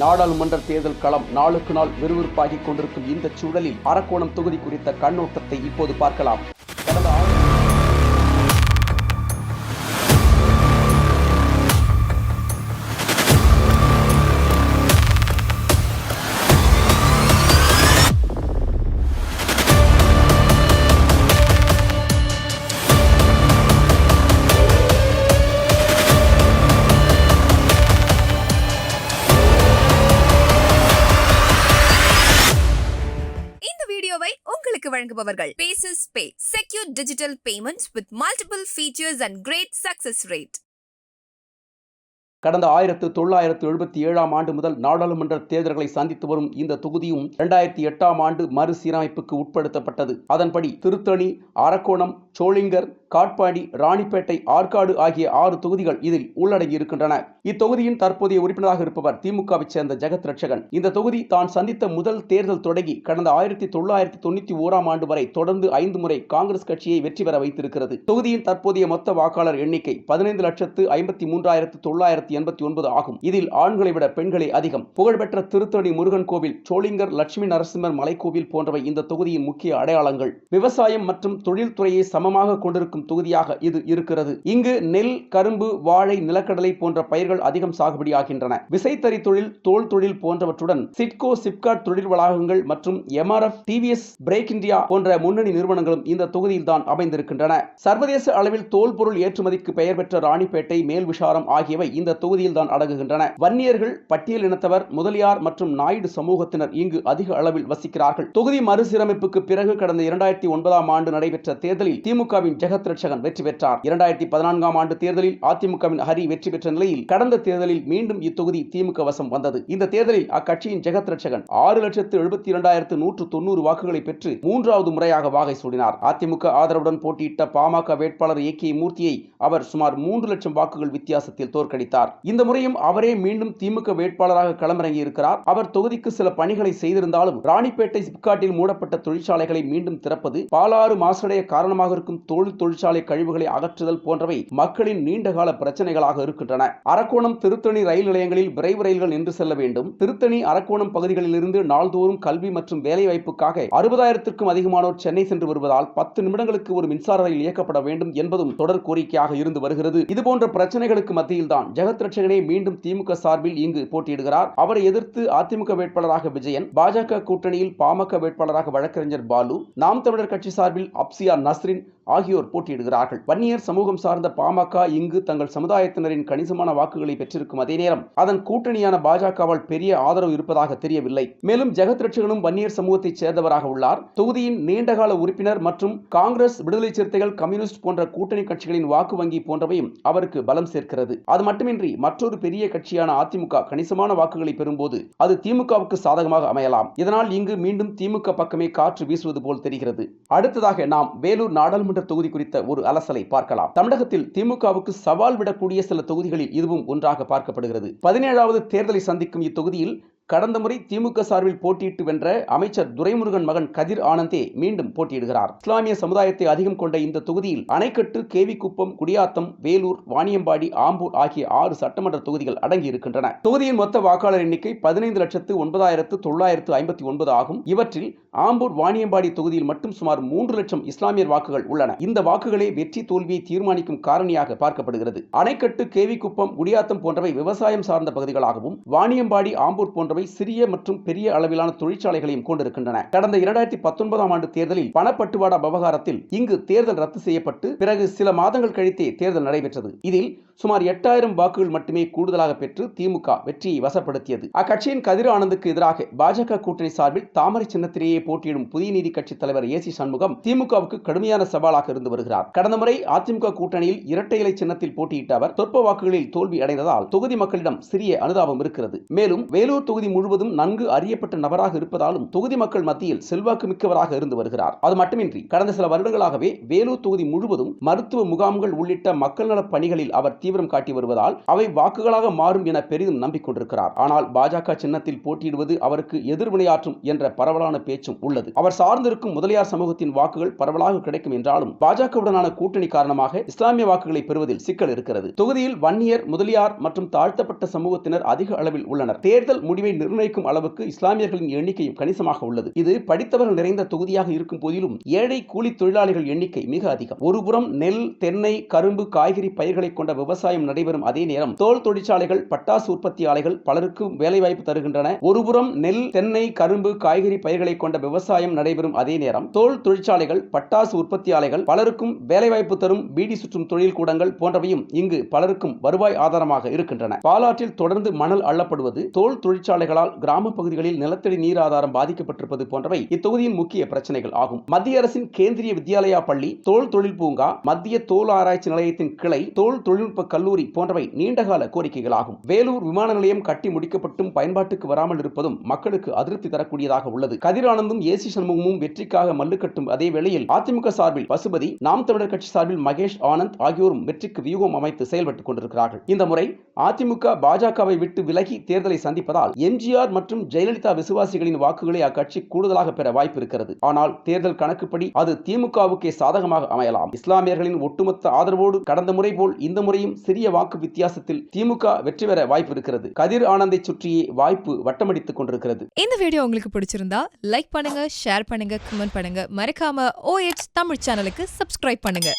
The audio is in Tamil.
நாடாளுமன்ற தேர்தல் களம் நாளுக்கு நாள் விறுவிறுப்பாகிக் கொண்டிருக்கும் இந்த சூழலில் அரக்கோணம் தொகுதி குறித்த கண்ணோட்டத்தை இப்போது பார்க்கலாம். உங்களுக்கு bases pay secure digital payments with multiple features and great success rate கடந்த ஆயிரத்து தொள்ளாயிரத்து எழுபத்தி ஏழாம் ஆண்டு முதல் நாடாளுமன்ற தேர்தல்களை சந்தித்து வரும் இந்த தொகுதியும் இரண்டாயிரத்தி எட்டாம் ஆண்டு மறுசீரமைப்புக்கு உட்படுத்தப்பட்டது. அதன்படி திருத்தணி அரக்கோணம் சோளிங்கர் காட்பாடி ராணிப்பேட்டை ஆற்காடு ஆகிய ஆறு தொகுதிகள் இதில் உள்ளடங்கி இருக்கின்றன இத்தொகுதியின் தற்போதைய உறுப்பினராக இருப்பவர் திமுகவைச் சேர்ந்த ஜெகத் ரட்சகன். இந்த தொகுதி தான் சந்தித்த முதல் தேர்தல் தொடங்கி கடந்த ஆயிரத்தி தொள்ளாயிரத்தி தொண்ணூத்தி ஓராம் ஆண்டு வரை தொடர்ந்து ஐந்து முறை காங்கிரஸ் கட்சியை வெற்றி பெற வைத்திருக்கிறது. தொகுதியின் தற்போதைய மொத்த வாக்காளர் எண்ணிக்கை பதினைந்து லட்சத்து ஐம்பத்தி மூன்றாயிரத்து தொள்ளாயிரத்தி எண்பத்தி ஒன்பது ஆகும். இதில் ஆண்களை விட பெண்களே அதிகம். புகழ்பெற்ற திருத்தணி முருகன் கோவில் சோளிங்கர் லட்சுமி நரசிம்மர் மலைக்கோவில் போன்றவை இந்த தொகுதியின் முக்கிய அடையாளங்கள். விவசாயம் மற்றும் தொழில்துறையை சமமாக கொண்டிருக்கும் தொகுதியாக இது இருக்கிறது. இங்கு நெல் கரும்பு வாழை நிலக்கடலை போன்ற பயிர்கள் அதிகம் சாகுபடியாகின்றன. விசைத்தறி தொழில் தோல் தொழில் போன்றவற்றுடன் சிட்கோ சிப்காட் தொழில் வளாகங்கள் மற்றும் எம்ஆர்எஃப் டிவிஎஸ் பிரேக் இந்தியா போன்ற முன்னணி நிறுவனங்களும் இந்த தொகுதியில் தான் அமைந்திருக்கின்றன. சர்வதேச அளவில் தோல் பொருள் ஏற்றுமதிக்கு பெயர் பெற்ற ராணிப்பேட்டை மேல் விஷாரம் ஆகியவை இந்த தொகுதியில் தான் அடங்குகின்றன. வன்னியர்கள் பட்டியல் இனத்தவர் முதலியார் மற்றும் நாயுடு சமூகத்தினர் இங்கு அதிக அளவில் வசிக்கிறார்கள். தொகுதி மறுசீரமைப்புக்கு பிறகு கடந்த இரண்டாயிரத்தி ஒன்பதாம் ஆண்டு நடைபெற்ற தேர்தலில் திமுகவின் ஜெகத் ரட்சகன் வெற்றி பெற்றார். இரண்டாயிரத்தி பதினான்காம் ஆண்டு தேர்தலில் அதிமுகவின் ஹரி வெற்றி பெற்ற நிலையில் கடந்த தேர்தலில் மீண்டும் இத்தொகுதி திமுக வசம் வந்தது. இந்த தேர்தலில் அக்கட்சியின் ஜெகத் ரட்சகன் ஆறு லட்சத்து எழுபத்தி இரண்டாயிரத்து நூற்று தொண்ணூறு வாக்குகளை பெற்று மூன்றாவது முறையாக வாகை சூடினார். அதிமுக ஆதரவுடன் போட்டியிட்ட பாமக வேட்பாளர் ஏ. கே. மூர்த்தியை அவர் சுமார் மூன்று லட்சம் வாக்குகள் வித்தியாசத்தில் தோற்கடித்தார். இந்த முறையும் அவரே மீண்டும் திமுக வேட்பாளராக களமிறங்கி இருக்கிறார். அவர் தொகுதிக்கு சில பணிகளை செய்திருந்தாலும் ராணிப்பேட்டை சிப்காட்டில் மூடப்பட்ட தொழிற்சாலைகளை மீண்டும் திறப்பது பாலாறு மாசடைய காரணமாக இருக்கும் தொழில் தொழிற்சாலை கழிவுகளை அகற்றுதல் போன்றவை மக்களின் நீண்டகால பிரச்சனைகளாக இருக்கின்றன. அரக்கோணம் திருத்தணி ரயில் நிலையங்களில் விரைவு ரயில்கள் நின்று செல்ல வேண்டும். திருத்தணி அரக்கோணம் பகுதிகளில் இருந்து நாள்தோறும் கல்வி மற்றும் வேலைவாய்ப்புக்காக அறுபதாயிரத்திற்கும் அதிகமானோர் சென்னை சென்று வருவதால் பத்து நிமிடங்களுக்கு ஒரு மின்சார ரயில் இயக்கப்பட வேண்டும் என்பதும் தொடர் கோரிக்கையாக இருந்து வருகிறது. இதுபோன்ற பிரச்சனைகளுக்கு மத்தியில் தான் ஜெகத் ரட்சகனே மீண்டும் திமுக சார்பில் இங்கு போட்டியிடுகிறார். அவரை எதிர்த்து அதிமுக வேட்பாளராக விஜயன் பாஜக கூட்டணியில் பாமக வேட்பாளராக வழக்கறிஞர் பாலு நாம் தமிழர் கட்சி சார்பில் அப்சியா நஸ்ரின் ஆகியோர் போட்டி போட்டியிடுகிறார்கள் வன்னியர் சமூகம் சார்ந்த பாமக இங்கு தங்கள் சமுதாயத்தினரின் கணிசமான வாக்குகளை பெற்றிருக்கும் அதே நேரம் அதன் கூட்டணியான பாஜகவால் பெரிய ஆதரவு இருப்பதாக தெரியவில்லை. மேலும் ஜெகத் ரட்சகனும் வன்னியர் சமூகத்தைச் சேர்ந்தவராக உள்ளார். தொகுதியின் நீண்டகால உறுப்பினர் மற்றும் காங்கிரஸ் விடுதலை சிறுத்தைகள் கம்யூனிஸ்ட் போன்ற கூட்டணி கட்சிகளின் வாக்கு வங்கி போன்றவையும் அவருக்கு பலம் சேர்க்கிறது. அது மட்டுமின்றி மற்றொரு பெரிய கட்சியான அதிமுக கணிசமான வாக்குகளை பெறும்போது அது திமுகவுக்கு சாதகமாக அமையலாம். இதனால் இங்கு மீண்டும் திமுக பக்கமே காற்று வீசுவது போல் தெரிகிறது. அடுத்ததாக நாம் வேலூர் நாடாளுமன்ற தொகுதி குறித்து ஒரு அலசலை பார்க்கலாம். தமிழகத்தில் திமுகவுக்கு சவால் விடக்கூடிய சில தொகுதிகளில் இதுவும் ஒன்றாக பார்க்கப்படுகிறது. பதினேழாவது தேர்தலை சந்திக்கும் இத்தொகுதியில் கடந்த முறை திமுக சார்பில் போட்டியிட்டு வென்ற அமைச்சர் துரைமுருகன் மகன் கதிர் ஆனந்தே மீண்டும் போட்டியிடுகிறார். இஸ்லாமிய சமுதாயத்தை அதிகம் கொண்ட இந்த தொகுதியில் அணைக்கட்டு கேவிக்குப்பம் குடியாத்தம் வேலூர் வாணியம்பாடி ஆம்பூர் ஆகிய ஆறு சட்டமன்ற தொகுதிகள் அடங்கி இருக்கின்றன தொகுதியின் மொத்த வாக்காளர் எண்ணிக்கை பதினைந்து லட்சத்து ஒன்பதாயிரத்து தொள்ளாயிரத்து ஐம்பத்தி ஒன்பது ஆகும். இவற்றில் ஆம்பூர் வாணியம்பாடி தொகுதியில் மட்டும் சுமார் மூன்று லட்சம் இஸ்லாமியர் வாக்குகள் உள்ளன. இந்த வாக்குகளே வெற்றி தோல்வியை தீர்மானிக்கும் காரணியாக பார்க்கப்படுகிறது. அணைக்கட்டு கேவிக்குப்பம் குடியாத்தம் போன்றவை விவசாயம் சார்ந்த பகுதிகளாகவும் வாணியம்பாடி ஆம்பூர் போன்ற போன்றவை சிறிய மற்றும் பெரிய அளவிலான தொழிற்சாலைகளையும் கொண்டிருக்கின்றன. கடந்த இரண்டாயிரத்தி பத்தொன்பதாம் ஆண்டு தேர்தலில் பணப்பட்டுவாடா விவகாரத்தில் இங்கு தேர்தல் ரத்து செய்யப்பட்டு பிறகு சில மாதங்கள் கழித்தே தேர்தல் நடைபெற்றது. இதில் சுமார் எட்டாயிரம் வாக்குகள் மட்டுமே கூடுதலாக பெற்று திமுக வெற்றியை வசப்படுத்தியது. அக்கட்சியின் கதிர் ஆனந்துக்கு எதிராக பாஜக கூட்டணி சார்பில் தாமரை சின்னத்திலேயே போட்டியிடும் புதிய நீதி கட்சி தலைவர் ஏ சி சண்முகம் திமுகவுக்கு கடுமையான சவாலாக இருந்து வருகிறார். கடந்த முறை அதிமுக கூட்டணியில் இரட்டை இலை சின்னத்தில் போட்டியிட்ட அவர் சொற்ப வாக்குகளில் தோல்வி அடைந்ததால் தொகுதி மக்களிடம் சிறிய அனுதாபம் இருக்கிறது. மேலும் வேலூர் தொகுதி முழுவதும் நன்கு அறியப்பட்ட நபராக இருப்பதாலும் தொகுதி மக்கள் மத்தியில் செல்வாக்கு மிக்கவராக இருந்து வருகிறார். அது மட்டுமின்றி கடந்த சில வருடங்களாகவே வேலூர் தொகுதி முழுவதும் மருத்துவ முகாம்கள் உள்ளிட்ட மக்கள் நலப் பணிகளில் அவர் தீவிரம் காட்டி வருவதால் அவை வாக்குகளாக மாறும் என பெரிதும் நம்பிக்கொண்டிருக்கிறார். ஆனால் பாஜக சின்னத்தில் போட்டியிடுவது அவருக்கு எதிர்வினையாற்றும் என்ற பரவலான பேச்சும் உள்ளது. அவர் சார்ந்திருக்கும் முதலியார் சமூகத்தின் வாக்குகள் பரவலாக கிடைக்கும் என்றாலும் பாஜகவுடனான கூட்டணி காரணமாக இஸ்லாமிய வாக்குகளை பெறுவதில் சிக்கல் இருக்கிறது. தொகுதியில் வன்னியர் முதலியார் மற்றும் தாழ்த்தப்பட்ட சமூகத்தினர் அதிக அளவில் உள்ளனர். தேர்தல் முடிவை நிர்ணயிக்கும் அளவுக்கு இஸ்லாமியர்களின் எண்ணிக்கையும் கணிசமாக உள்ளது. இது படித்தவர்கள் நிறைந்த தொகுதியாக இருக்கும் போதிலும் ஏழை கூலி தொழிலாளிகள் எண்ணிக்கை மிக அதிகம். ஒருபுறம் நெல் தென்னை கரும்பு காய்கறி பயிர்களை கொண்ட விவசாயம் நடைபெறும் அதே நேரம் தோல் தொழிற்சாலைகள் பட்டாசு உற்பத்தி ஆலைகள் பலருக்கும் வேலைவாய்ப்பு தருகின்றன. ஒருபுறம் நெல் தென்னை கரும்பு காய்கறி பயிர்களை கொண்ட விவசாயம் நடைபெறும் அதே நேரம் தோல் தொழிற்சாலைகள் பட்டாசு உற்பத்தி ஆலைகள் பலருக்கும் வேலைவாய்ப்பு தரும் பீடி சுற்றும் தொழில் கூடங்கள் போன்றவையும் இங்கு பலருக்கும் வருவாய் ஆதாரமாக இருக்கின்றன. பாலாற்றில் தொடர்ந்து மணல் அள்ளப்படுவது தோல் தொழிற்சாலைகளால் கிராம பகுதிகளில் நிலத்தடி நீர் ஆதாரம் பாதிக்கப்பட்டிருப்பது போன்றவை இத்தொகுதியின் முக்கிய பிரச்சனைகள் ஆகும். மத்திய அரசின் கேந்திரிய வித்யாலயா பள்ளி தோல் தொழில் பூங்கா மத்திய தோல் ஆராய்ச்சி நிலையத்தின் கிளை தோல் தொழில்நுட்ப கல்லூரி போன்றவை நீண்டகால கோரிக்கைகளாகும். வேலூர் விமான நிலையம் கட்டி முடிக்கப்பட்டும் பயன்பாட்டுக்கு வராமல் இருப்பதும் மக்களுக்கு அதிருப்தி தரக்கூடியதாக உள்ளது. கதிரானந்தும் ஏசி சண்முகமும் வெற்றிக்காக மல்லுக்கட்டும் அதே வேளையில் அதிமுக சார்பில் பசுபதி நாம் தமிழர் கட்சி சார்பில் மகேஷ் ஆனந்த் ஆகியோரும் வெற்றிக்கு வியூகம் அமைத்து செயல்பட்டுக் கொண்டிருக்கிறார்கள். இந்த முறை அதிமுக பாஜகவை விட்டு விலகி தேர்தலை சந்திப்பதால் எம்ஜிஆர் மற்றும் ஜெயலலிதா விசுவாசிகளின் வாக்குகளை அக்கட்சி கூடுதலாக பெற வாய்ப்பு இருக்கிறது ஆனால் தேர்தல் கணக்குப்படி அது திமுகவுக்கே சாதகமாக அமையலாம். இஸ்லாமியர்களின் ஒட்டுமொத்த ஆதரவோடு கடந்த முறை போல் இந்த முறையும் சிறிய வாக்கு வித்தியாசத்தில் திமுக வெற்றி பெற வாய்ப்பு இருக்கிறது கதிர் ஆனந்தை சுற்றியே வாய்ப்பு வட்டமடித்துக் கொண்டிருக்கிறது. இந்த வீடியோ உங்களுக்கு பிடிச்சிருந்தா லைக் பண்ணுங்க ஷேர் பண்ணுங்க கமெண்ட் பண்ணுங்க. மறக்காம ஓஎச் தமிழ் சேனலுக்கு சப்ஸ்கிரைப் பண்ணுங்க.